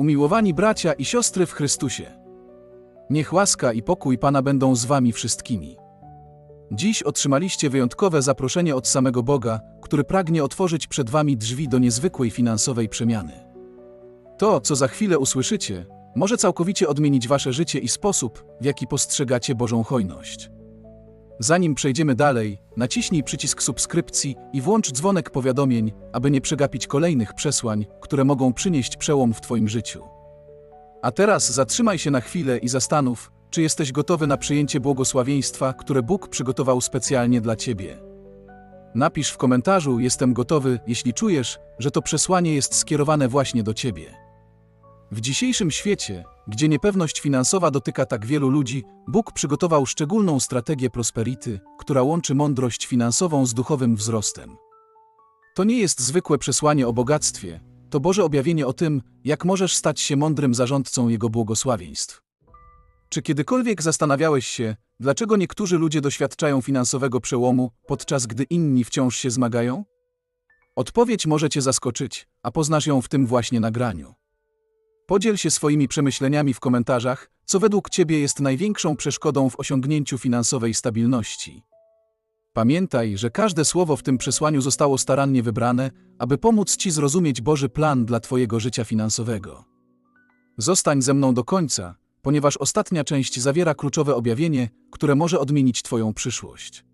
Umiłowani bracia i siostry w Chrystusie. Niech łaska i pokój Pana będą z wami wszystkimi. Dziś otrzymaliście wyjątkowe zaproszenie od samego Boga, który pragnie otworzyć przed wami drzwi do niezwykłej finansowej przemiany. To, co za chwilę usłyszycie, może całkowicie odmienić wasze życie i sposób, w jaki postrzegacie Bożą hojność. Zanim przejdziemy dalej, naciśnij przycisk subskrypcji i włącz dzwonek powiadomień, aby nie przegapić kolejnych przesłań, które mogą przynieść przełom w Twoim życiu. A teraz zatrzymaj się na chwilę i zastanów, czy jesteś gotowy na przyjęcie błogosławieństwa, które Bóg przygotował specjalnie dla Ciebie. Napisz w komentarzu: Jestem gotowy, jeśli czujesz, że to przesłanie jest skierowane właśnie do Ciebie. W dzisiejszym świecie, gdzie niepewność finansowa dotyka tak wielu ludzi, Bóg przygotował szczególną strategię prosperity, która łączy mądrość finansową z duchowym wzrostem. To nie jest zwykłe przesłanie o bogactwie, to Boże objawienie o tym, jak możesz stać się mądrym zarządcą Jego błogosławieństw. Czy kiedykolwiek zastanawiałeś się, dlaczego niektórzy ludzie doświadczają finansowego przełomu, podczas gdy inni wciąż się zmagają? Odpowiedź może Cię zaskoczyć, a poznasz ją w tym właśnie nagraniu. Podziel się swoimi przemyśleniami w komentarzach, co według Ciebie jest największą przeszkodą w osiągnięciu finansowej stabilności. Pamiętaj, że każde słowo w tym przesłaniu zostało starannie wybrane, aby pomóc Ci zrozumieć Boży plan dla Twojego życia finansowego. Zostań ze mną do końca, ponieważ ostatnia część zawiera kluczowe objawienie, które może odmienić Twoją przyszłość.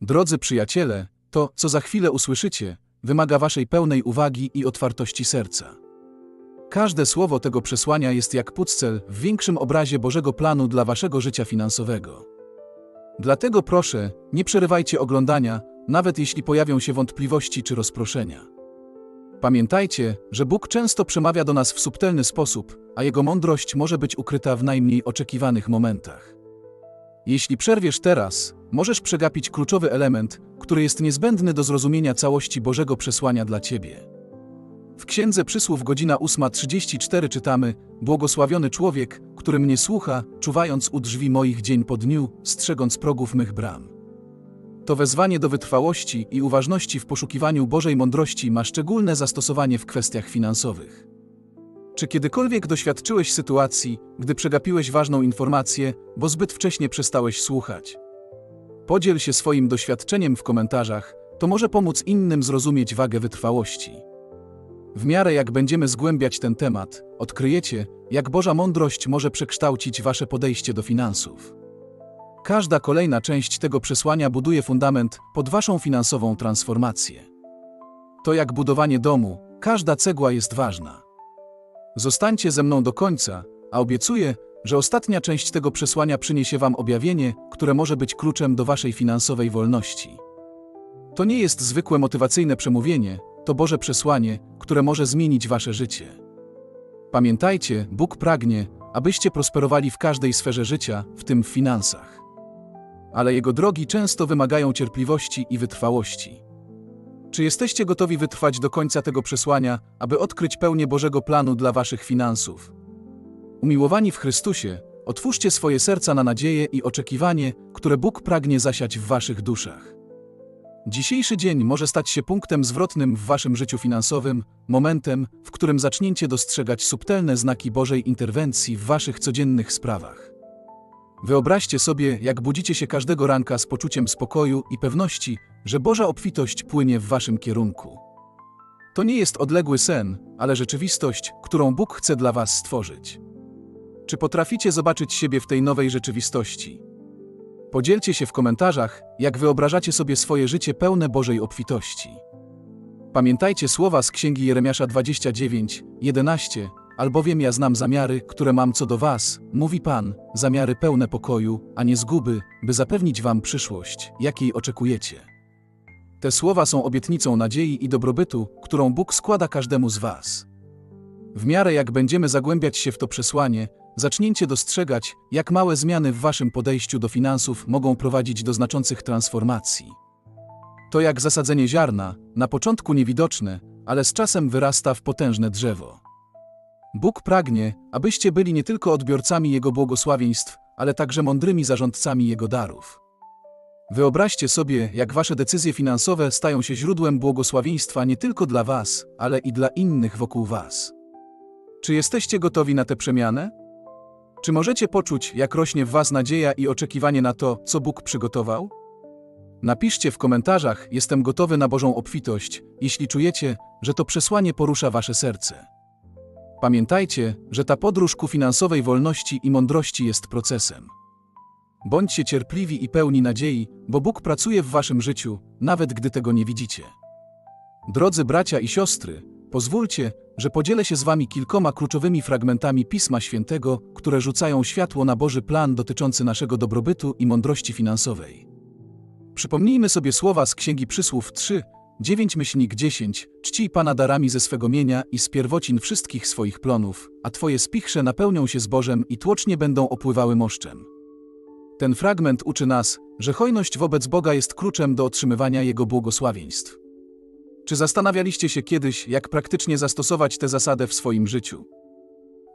Drodzy przyjaciele, to, co za chwilę usłyszycie, wymaga Waszej pełnej uwagi i otwartości serca. Każde słowo tego przesłania jest jak pucel w większym obrazie Bożego planu dla Waszego życia finansowego. Dlatego proszę, nie przerywajcie oglądania, nawet jeśli pojawią się wątpliwości czy rozproszenia. Pamiętajcie, że Bóg często przemawia do nas w subtelny sposób, a Jego mądrość może być ukryta w najmniej oczekiwanych momentach. Jeśli przerwiesz teraz, możesz przegapić kluczowy element, który jest niezbędny do zrozumienia całości Bożego przesłania dla Ciebie. W Księdze Przysłów godzina 8.34 czytamy Błogosławiony człowiek, który mnie słucha, czuwając u drzwi moich dzień po dniu, strzegąc progów mych bram. To wezwanie do wytrwałości i uważności w poszukiwaniu Bożej mądrości ma szczególne zastosowanie w kwestiach finansowych. Czy kiedykolwiek doświadczyłeś sytuacji, gdy przegapiłeś ważną informację, bo zbyt wcześnie przestałeś słuchać? Podziel się swoim doświadczeniem w komentarzach, to może pomóc innym zrozumieć wagę wytrwałości. W miarę jak będziemy zgłębiać ten temat, odkryjecie, jak Boża mądrość może przekształcić wasze podejście do finansów. Każda kolejna część tego przesłania buduje fundament pod waszą finansową transformację. To jak budowanie domu, każda cegła jest ważna. Zostańcie ze mną do końca, a obiecuję, że ostatnia część tego przesłania przyniesie wam objawienie, które może być kluczem do waszej finansowej wolności. To nie jest zwykłe motywacyjne przemówienie, to Boże przesłanie, które może zmienić wasze życie. Pamiętajcie, Bóg pragnie, abyście prosperowali w każdej sferze życia, w tym w finansach. Ale Jego drogi często wymagają cierpliwości i wytrwałości. Czy jesteście gotowi wytrwać do końca tego przesłania, aby odkryć pełnię Bożego planu dla waszych finansów? Umiłowani w Chrystusie, otwórzcie swoje serca na nadzieję i oczekiwanie, które Bóg pragnie zasiać w waszych duszach. Dzisiejszy dzień może stać się punktem zwrotnym w waszym życiu finansowym, momentem, w którym zaczniecie dostrzegać subtelne znaki Bożej interwencji w waszych codziennych sprawach. Wyobraźcie sobie, jak budzicie się każdego ranka z poczuciem spokoju i pewności, że Boża obfitość płynie w waszym kierunku. To nie jest odległy sen, ale rzeczywistość, którą Bóg chce dla was stworzyć. Czy potraficie zobaczyć siebie w tej nowej rzeczywistości? Podzielcie się w komentarzach, jak wyobrażacie sobie swoje życie pełne Bożej obfitości. Pamiętajcie słowa z Księgi Jeremiasza 29, 11, albowiem ja znam zamiary, które mam co do was, mówi Pan, zamiary pełne pokoju, a nie zguby, by zapewnić wam przyszłość, jakiej oczekujecie. Te słowa są obietnicą nadziei i dobrobytu, którą Bóg składa każdemu z was. W miarę jak będziemy zagłębiać się w to przesłanie, zacznięcie dostrzegać, jak małe zmiany w waszym podejściu do finansów mogą prowadzić do znaczących transformacji. To jak zasadzenie ziarna, na początku niewidoczne, ale z czasem wyrasta w potężne drzewo. Bóg pragnie, abyście byli nie tylko odbiorcami Jego błogosławieństw, ale także mądrymi zarządcami Jego darów. Wyobraźcie sobie, jak wasze decyzje finansowe stają się źródłem błogosławieństwa nie tylko dla was, ale i dla innych wokół was. Czy jesteście gotowi na tę przemianę? Czy możecie poczuć, jak rośnie w Was nadzieja i oczekiwanie na to, co Bóg przygotował? Napiszcie w komentarzach: Jestem gotowy na Bożą obfitość, jeśli czujecie, że to przesłanie porusza Wasze serce. Pamiętajcie, że ta podróż ku finansowej wolności i mądrości jest procesem. Bądźcie cierpliwi i pełni nadziei, bo Bóg pracuje w Waszym życiu, nawet gdy tego nie widzicie. Drodzy bracia i siostry, pozwólcie, że podzielę się z Wami kilkoma kluczowymi fragmentami Pisma Świętego, które rzucają światło na Boży plan dotyczący naszego dobrobytu i mądrości finansowej. Przypomnijmy sobie słowa z Księgi Przysłów 3, 9 myślnik 10, czcij Pana darami ze swego mienia i z pierwocin wszystkich swoich plonów, a Twoje spichrze napełnią się zbożem i tłocznie będą opływały moszczem. Ten fragment uczy nas, że hojność wobec Boga jest kluczem do otrzymywania Jego błogosławieństw. Czy zastanawialiście się kiedyś, jak praktycznie zastosować tę zasadę w swoim życiu?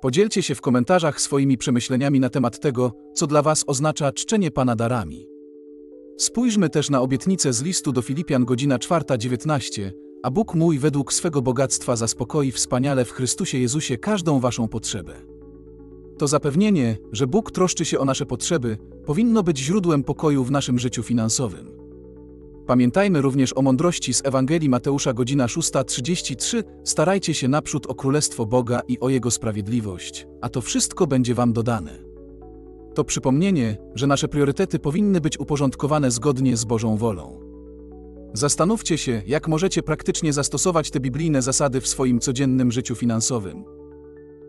Podzielcie się w komentarzach swoimi przemyśleniami na temat tego, co dla Was oznacza czczenie Pana darami. Spójrzmy też na obietnicę z listu do Filipian godzina 4.19, a Bóg mój według swego bogactwa zaspokoi wspaniale w Chrystusie Jezusie każdą Waszą potrzebę. To zapewnienie, że Bóg troszczy się o nasze potrzeby, powinno być źródłem pokoju w naszym życiu finansowym. Pamiętajmy również o mądrości z Ewangelii Mateusza godzina 6.33 Starajcie się naprzód o Królestwo Boga i o Jego sprawiedliwość, a to wszystko będzie Wam dodane. To przypomnienie, że nasze priorytety powinny być uporządkowane zgodnie z Bożą wolą. Zastanówcie się, jak możecie praktycznie zastosować te biblijne zasady w swoim codziennym życiu finansowym.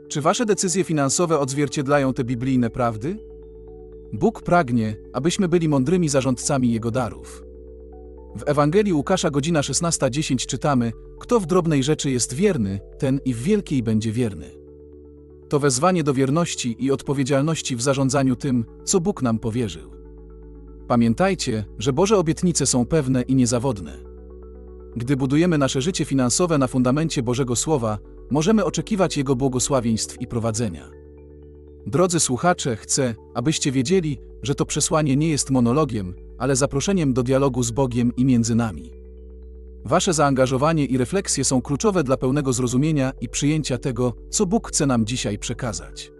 Czy wasze decyzje finansowe odzwierciedlają te biblijne prawdy? Bóg pragnie, abyśmy byli mądrymi zarządcami Jego darów. W Ewangelii Łukasza godzina 16.10 czytamy: Kto w drobnej rzeczy jest wierny, ten i w wielkiej będzie wierny. To wezwanie do wierności i odpowiedzialności w zarządzaniu tym, co Bóg nam powierzył. Pamiętajcie, że Boże obietnice są pewne i niezawodne. Gdy budujemy nasze życie finansowe na fundamencie Bożego Słowa, możemy oczekiwać Jego błogosławieństw i prowadzenia. Drodzy słuchacze, chcę, abyście wiedzieli, że to przesłanie nie jest monologiem, ale zaproszeniem do dialogu z Bogiem i między nami. Wasze zaangażowanie i refleksje są kluczowe dla pełnego zrozumienia i przyjęcia tego, co Bóg chce nam dzisiaj przekazać.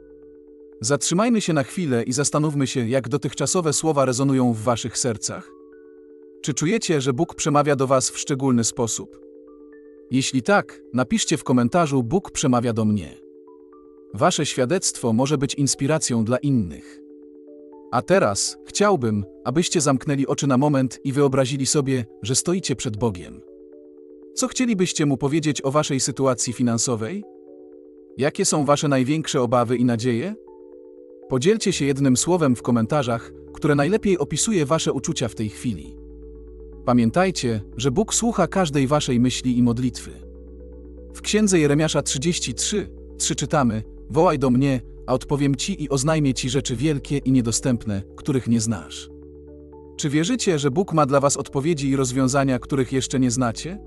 Zatrzymajmy się na chwilę i zastanówmy się, jak dotychczasowe słowa rezonują w waszych sercach. Czy czujecie, że Bóg przemawia do was w szczególny sposób? Jeśli tak, napiszcie w komentarzu Bóg przemawia do mnie. Wasze świadectwo może być inspiracją dla innych. A teraz chciałbym, abyście zamknęli oczy na moment i wyobrazili sobie, że stoicie przed Bogiem. Co chcielibyście mu powiedzieć o waszej sytuacji finansowej? Jakie są wasze największe obawy i nadzieje? Podzielcie się jednym słowem w komentarzach, które najlepiej opisuje wasze uczucia w tej chwili. Pamiętajcie, że Bóg słucha każdej waszej myśli i modlitwy. W księdze Jeremiasza 33, 3 czytamy: Wołaj do mnie, a odpowiem ci i oznajmię ci rzeczy wielkie i niedostępne, których nie znasz. Czy wierzycie, że Bóg ma dla was odpowiedzi i rozwiązania, których jeszcze nie znacie?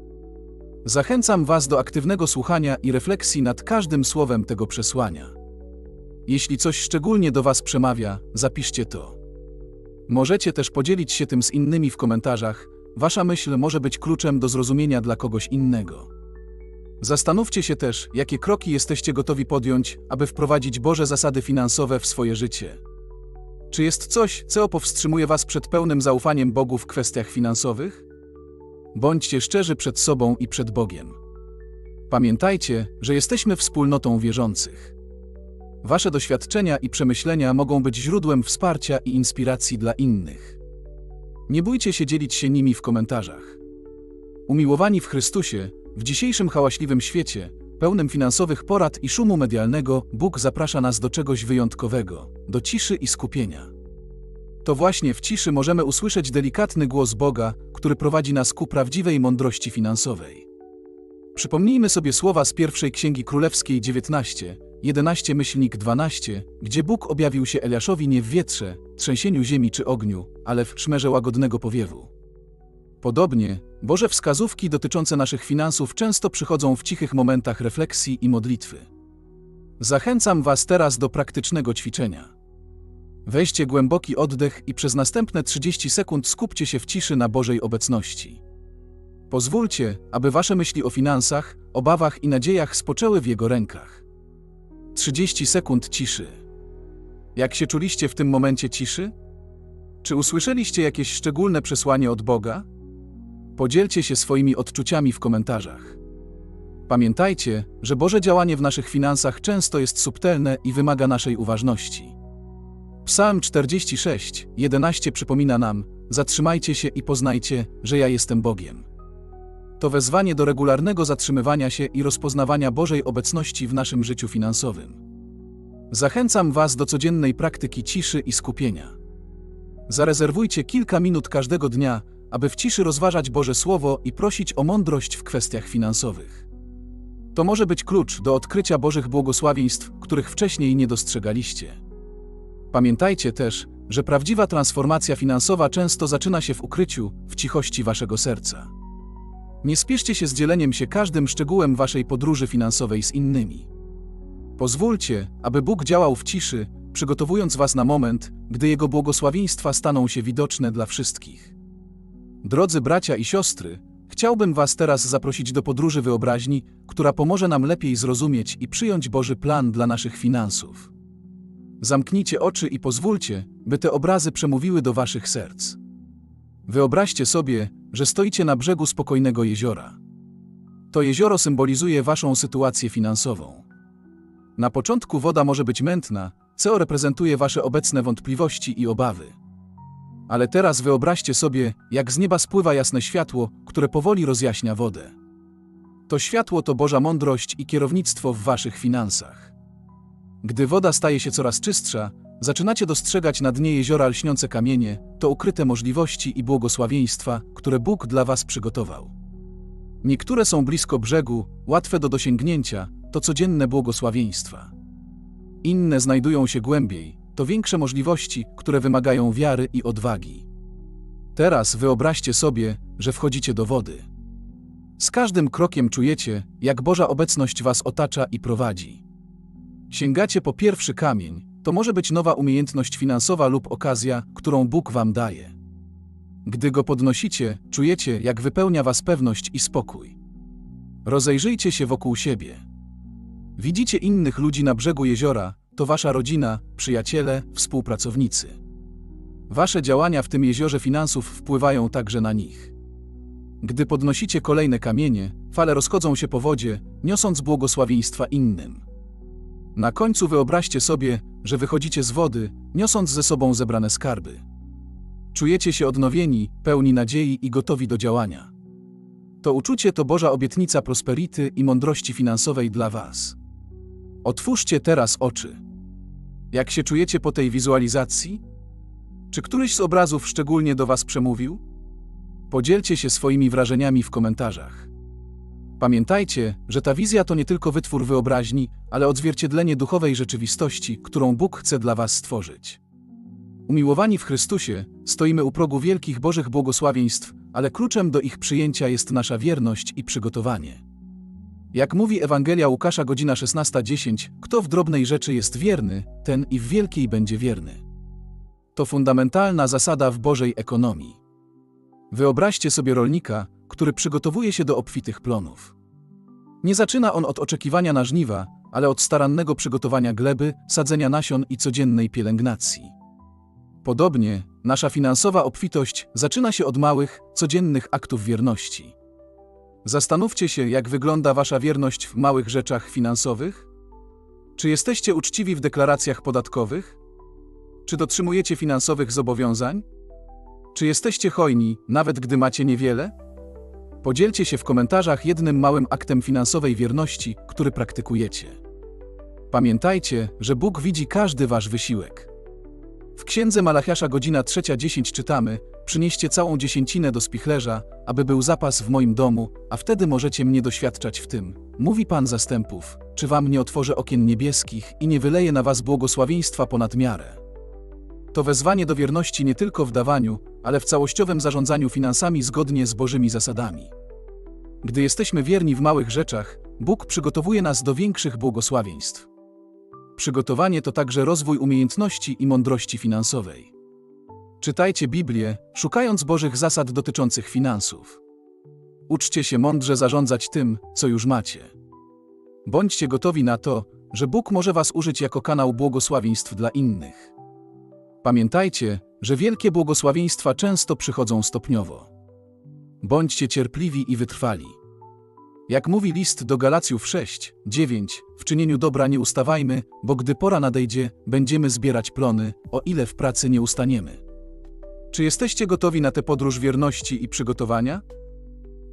Zachęcam was do aktywnego słuchania i refleksji nad każdym słowem tego przesłania. Jeśli coś szczególnie do was przemawia, zapiszcie to. Możecie też podzielić się tym z innymi w komentarzach. Wasza myśl może być kluczem do zrozumienia dla kogoś innego. Zastanówcie się też, jakie kroki jesteście gotowi podjąć, aby wprowadzić Boże zasady finansowe w swoje życie. Czy jest coś, co powstrzymuje Was przed pełnym zaufaniem Bogu w kwestiach finansowych? Bądźcie szczerzy przed sobą i przed Bogiem. Pamiętajcie, że jesteśmy wspólnotą wierzących. Wasze doświadczenia i przemyślenia mogą być źródłem wsparcia i inspiracji dla innych. Nie bójcie się dzielić się nimi w komentarzach. Umiłowani w Chrystusie, w dzisiejszym hałaśliwym świecie, pełnym finansowych porad i szumu medialnego, Bóg zaprasza nas do czegoś wyjątkowego, do ciszy i skupienia. To właśnie w ciszy możemy usłyszeć delikatny głos Boga, który prowadzi nas ku prawdziwej mądrości finansowej. Przypomnijmy sobie słowa z pierwszej Księgi Królewskiej 19, 11 myślnik 12, gdzie Bóg objawił się Eliaszowi nie w wietrze, trzęsieniu ziemi czy ogniu, ale w szmerze łagodnego powiewu. Podobnie, Boże wskazówki dotyczące naszych finansów często przychodzą w cichych momentach refleksji i modlitwy. Zachęcam Was teraz do praktycznego ćwiczenia. Weźcie głęboki oddech i przez następne 30 sekund skupcie się w ciszy na Bożej obecności. Pozwólcie, aby Wasze myśli o finansach, obawach i nadziejach spoczęły w Jego rękach. 30 sekund ciszy. Jak się czuliście w tym momencie ciszy? Czy usłyszeliście jakieś szczególne przesłanie od Boga? Podzielcie się swoimi odczuciami w komentarzach. Pamiętajcie, że Boże działanie w naszych finansach często jest subtelne i wymaga naszej uważności. Psalm 46, 11 przypomina nam: Zatrzymajcie się i poznajcie, że ja jestem Bogiem. To wezwanie do regularnego zatrzymywania się i rozpoznawania Bożej obecności w naszym życiu finansowym. Zachęcam Was do codziennej praktyki ciszy i skupienia. Zarezerwujcie kilka minut każdego dnia, aby w ciszy rozważać Boże Słowo i prosić o mądrość w kwestiach finansowych. To może być klucz do odkrycia Bożych błogosławieństw, których wcześniej nie dostrzegaliście. Pamiętajcie też, że prawdziwa transformacja finansowa często zaczyna się w ukryciu, w cichości Waszego serca. Nie spieszcie się z dzieleniem się każdym szczegółem Waszej podróży finansowej z innymi. Pozwólcie, aby Bóg działał w ciszy, przygotowując Was na moment, gdy Jego błogosławieństwa staną się widoczne dla wszystkich. Drodzy bracia i siostry, chciałbym Was teraz zaprosić do podróży wyobraźni, która pomoże nam lepiej zrozumieć i przyjąć Boży plan dla naszych finansów. Zamknijcie oczy i pozwólcie, by te obrazy przemówiły do Waszych serc. Wyobraźcie sobie, że stoicie na brzegu spokojnego jeziora. To jezioro symbolizuje Waszą sytuację finansową. Na początku woda może być mętna, co reprezentuje Wasze obecne wątpliwości i obawy. Ale teraz wyobraźcie sobie, jak z nieba spływa jasne światło, które powoli rozjaśnia wodę. To światło to Boża mądrość i kierownictwo w Waszych finansach. Gdy woda staje się coraz czystsza, zaczynacie dostrzegać na dnie jeziora lśniące kamienie, to ukryte możliwości i błogosławieństwa, które Bóg dla Was przygotował. Niektóre są blisko brzegu, łatwe do dosięgnięcia, to codzienne błogosławieństwa. Inne znajdują się głębiej, to większe możliwości, które wymagają wiary i odwagi. Teraz wyobraźcie sobie, że wchodzicie do wody. Z każdym krokiem czujecie, jak Boża obecność Was otacza i prowadzi. Sięgacie po pierwszy kamień, to może być nowa umiejętność finansowa lub okazja, którą Bóg Wam daje. Gdy go podnosicie, czujecie, jak wypełnia Was pewność i spokój. Rozejrzyjcie się wokół siebie. Widzicie innych ludzi na brzegu jeziora, to Wasza rodzina, przyjaciele, współpracownicy. Wasze działania w tym jeziorze finansów wpływają także na nich. Gdy podnosicie kolejne kamienie, fale rozchodzą się po wodzie, niosąc błogosławieństwa innym. Na końcu wyobraźcie sobie, że wychodzicie z wody, niosąc ze sobą zebrane skarby. Czujecie się odnowieni, pełni nadziei i gotowi do działania. To uczucie to Boża obietnica prosperity i mądrości finansowej dla Was. Otwórzcie teraz oczy. Jak się czujecie po tej wizualizacji? Czy któryś z obrazów szczególnie do Was przemówił? Podzielcie się swoimi wrażeniami w komentarzach. Pamiętajcie, że ta wizja to nie tylko wytwór wyobraźni, ale odzwierciedlenie duchowej rzeczywistości, którą Bóg chce dla Was stworzyć. Umiłowani w Chrystusie, stoimy u progu wielkich Bożych błogosławieństw, ale kluczem do ich przyjęcia jest nasza wierność i przygotowanie. Jak mówi Ewangelia Łukasza godzina 16:10, kto w drobnej rzeczy jest wierny, ten i w wielkiej będzie wierny. To fundamentalna zasada w Bożej ekonomii. Wyobraźcie sobie rolnika, który przygotowuje się do obfitych plonów. Nie zaczyna on od oczekiwania na żniwa, ale od starannego przygotowania gleby, sadzenia nasion i codziennej pielęgnacji. Podobnie, nasza finansowa obfitość zaczyna się od małych, codziennych aktów wierności. Zastanówcie się, jak wygląda Wasza wierność w małych rzeczach finansowych? Czy jesteście uczciwi w deklaracjach podatkowych? Czy dotrzymujecie finansowych zobowiązań? Czy jesteście hojni, nawet gdy macie niewiele? Podzielcie się w komentarzach jednym małym aktem finansowej wierności, który praktykujecie. Pamiętajcie, że Bóg widzi każdy wasz wysiłek. W księdze Malachiasza godzina 3.10 czytamy: Przynieście całą dziesięcinę do spichlerza, aby był zapas w moim domu, a wtedy możecie mnie doświadczać w tym. Mówi Pan zastępów: Czy wam nie otworzę okien niebieskich i nie wyleję na was błogosławieństwa ponad miarę? To wezwanie do wierności nie tylko w dawaniu, ale w całościowym zarządzaniu finansami zgodnie z Bożymi zasadami. Gdy jesteśmy wierni w małych rzeczach, Bóg przygotowuje nas do większych błogosławieństw. Przygotowanie to także rozwój umiejętności i mądrości finansowej. Czytajcie Biblię, szukając Bożych zasad dotyczących finansów. Uczcie się mądrze zarządzać tym, co już macie. Bądźcie gotowi na to, że Bóg może Was użyć jako kanał błogosławieństw dla innych. Pamiętajcie, że wielkie błogosławieństwa często przychodzą stopniowo. Bądźcie cierpliwi i wytrwali. Jak mówi list do Galacjów 6, 9, w czynieniu dobra nie ustawajmy, bo gdy pora nadejdzie, będziemy zbierać plony, o ile w pracy nie ustaniemy. Czy jesteście gotowi na tę podróż wierności i przygotowania?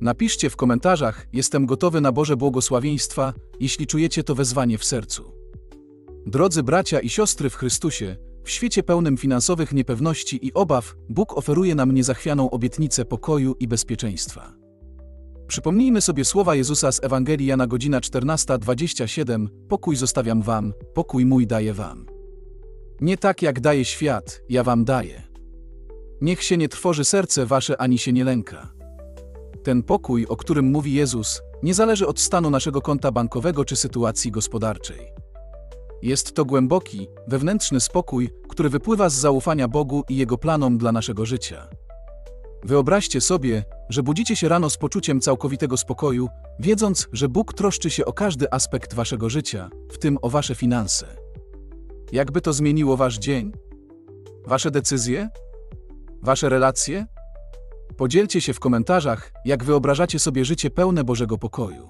Napiszcie w komentarzach: Jestem gotowy na Boże błogosławieństwa, jeśli czujecie to wezwanie w sercu. Drodzy bracia i siostry w Chrystusie, w świecie pełnym finansowych niepewności i obaw, Bóg oferuje nam niezachwianą obietnicę pokoju i bezpieczeństwa. Przypomnijmy sobie słowa Jezusa z Ewangelii Jana godzina 14:27 Pokój zostawiam wam, pokój mój daję wam. Nie tak jak daje świat, ja wam daję. Niech się nie trwoży serce wasze ani się nie lęka. Ten pokój, o którym mówi Jezus, nie zależy od stanu naszego konta bankowego czy sytuacji gospodarczej. Jest to głęboki, wewnętrzny spokój, który wypływa z zaufania Bogu i Jego planom dla naszego życia. Wyobraźcie sobie, że budzicie się rano z poczuciem całkowitego spokoju, wiedząc, że Bóg troszczy się o każdy aspekt waszego życia, w tym o wasze finanse. Jakby to zmieniło wasz dzień? Wasze decyzje? Wasze relacje? Podzielcie się w komentarzach, jak wyobrażacie sobie życie pełne Bożego pokoju.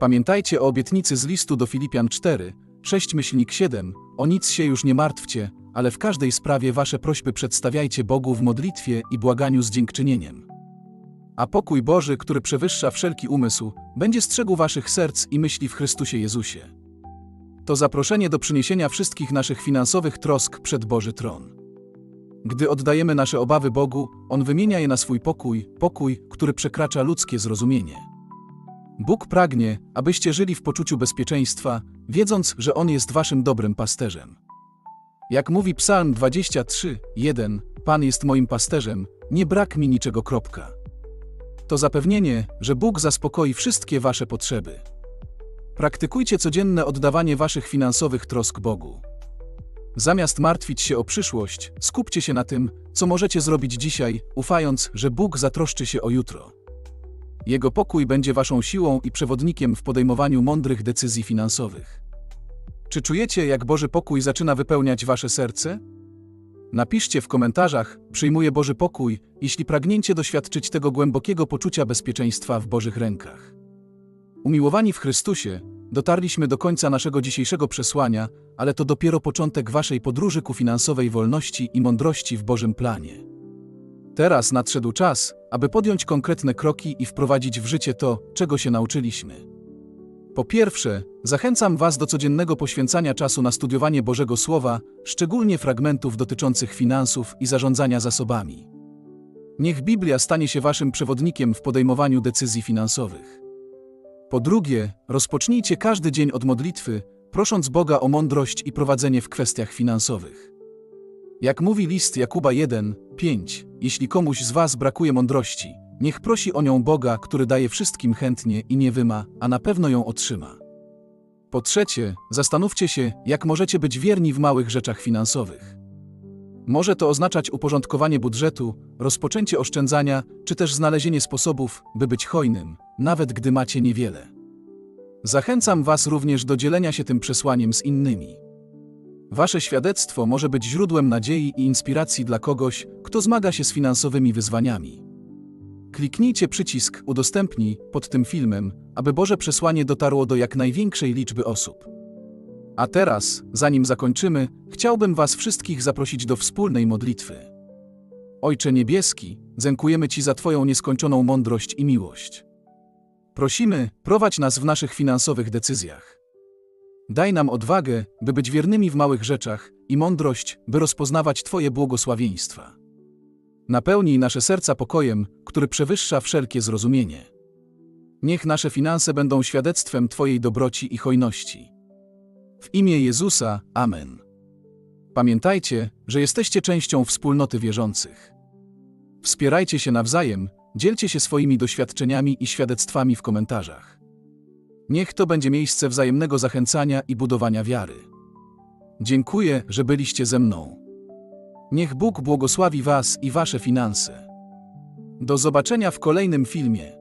Pamiętajcie o obietnicy z listu do Filipian 4, 6 myślnik 7, o nic się już nie martwcie, ale w każdej sprawie wasze prośby przedstawiajcie Bogu w modlitwie i błaganiu z dziękczynieniem. A pokój Boży, który przewyższa wszelki umysł, będzie strzegł waszych serc i myśli w Chrystusie Jezusie. To zaproszenie do przyniesienia wszystkich naszych finansowych trosk przed Boży tron. Gdy oddajemy nasze obawy Bogu, On wymienia je na swój pokój, pokój, który przekracza ludzkie zrozumienie. Bóg pragnie, abyście żyli w poczuciu bezpieczeństwa, wiedząc, że On jest waszym dobrym pasterzem. Jak mówi Psalm 23, 1, Pan jest moim pasterzem, nie brak mi niczego. Kropka. To zapewnienie, że Bóg zaspokoi wszystkie wasze potrzeby. Praktykujcie codzienne oddawanie waszych finansowych trosk Bogu. Zamiast martwić się o przyszłość, skupcie się na tym, co możecie zrobić dzisiaj, ufając, że Bóg zatroszczy się o jutro. Jego pokój będzie waszą siłą i przewodnikiem w podejmowaniu mądrych decyzji finansowych. Czy czujecie, jak Boży pokój zaczyna wypełniać wasze serce? Napiszcie w komentarzach: Przyjmuję Boży pokój, jeśli pragniecie doświadczyć tego głębokiego poczucia bezpieczeństwa w Bożych rękach. Umiłowani w Chrystusie, dotarliśmy do końca naszego dzisiejszego przesłania, ale to dopiero początek waszej podróży ku finansowej wolności i mądrości w Bożym planie. Teraz nadszedł czas, aby podjąć konkretne kroki i wprowadzić w życie to, czego się nauczyliśmy. Po pierwsze, zachęcam Was do codziennego poświęcania czasu na studiowanie Bożego Słowa, szczególnie fragmentów dotyczących finansów i zarządzania zasobami. Niech Biblia stanie się Waszym przewodnikiem w podejmowaniu decyzji finansowych. Po drugie, rozpocznijcie każdy dzień od modlitwy, prosząc Boga o mądrość i prowadzenie w kwestiach finansowych. Jak mówi list Jakuba 1, 5, jeśli komuś z Was brakuje mądrości, niech prosi o nią Boga, który daje wszystkim chętnie i nie wyma, a na pewno ją otrzyma. Po trzecie, zastanówcie się, jak możecie być wierni w małych rzeczach finansowych. Może to oznaczać uporządkowanie budżetu, rozpoczęcie oszczędzania, czy też znalezienie sposobów, by być hojnym, nawet gdy macie niewiele. Zachęcam Was również do dzielenia się tym przesłaniem z innymi. Wasze świadectwo może być źródłem nadziei i inspiracji dla kogoś, kto zmaga się z finansowymi wyzwaniami. Kliknijcie przycisk Udostępnij pod tym filmem, aby Boże przesłanie dotarło do jak największej liczby osób. A teraz, zanim zakończymy, chciałbym Was wszystkich zaprosić do wspólnej modlitwy. Ojcze Niebieski, dziękujemy Ci za Twoją nieskończoną mądrość i miłość. Prosimy, prowadź nas w naszych finansowych decyzjach. Daj nam odwagę, by być wiernymi w małych rzeczach i mądrość, by rozpoznawać Twoje błogosławieństwa. Napełnij nasze serca pokojem, który przewyższa wszelkie zrozumienie. Niech nasze finanse będą świadectwem Twojej dobroci i hojności. W imię Jezusa, Amen. Pamiętajcie, że jesteście częścią wspólnoty wierzących. Wspierajcie się nawzajem, dzielcie się swoimi doświadczeniami i świadectwami w komentarzach. Niech to będzie miejsce wzajemnego zachęcania i budowania wiary. Dziękuję, że byliście ze mną. Niech Bóg błogosławi Was i Wasze finanse. Do zobaczenia w kolejnym filmie.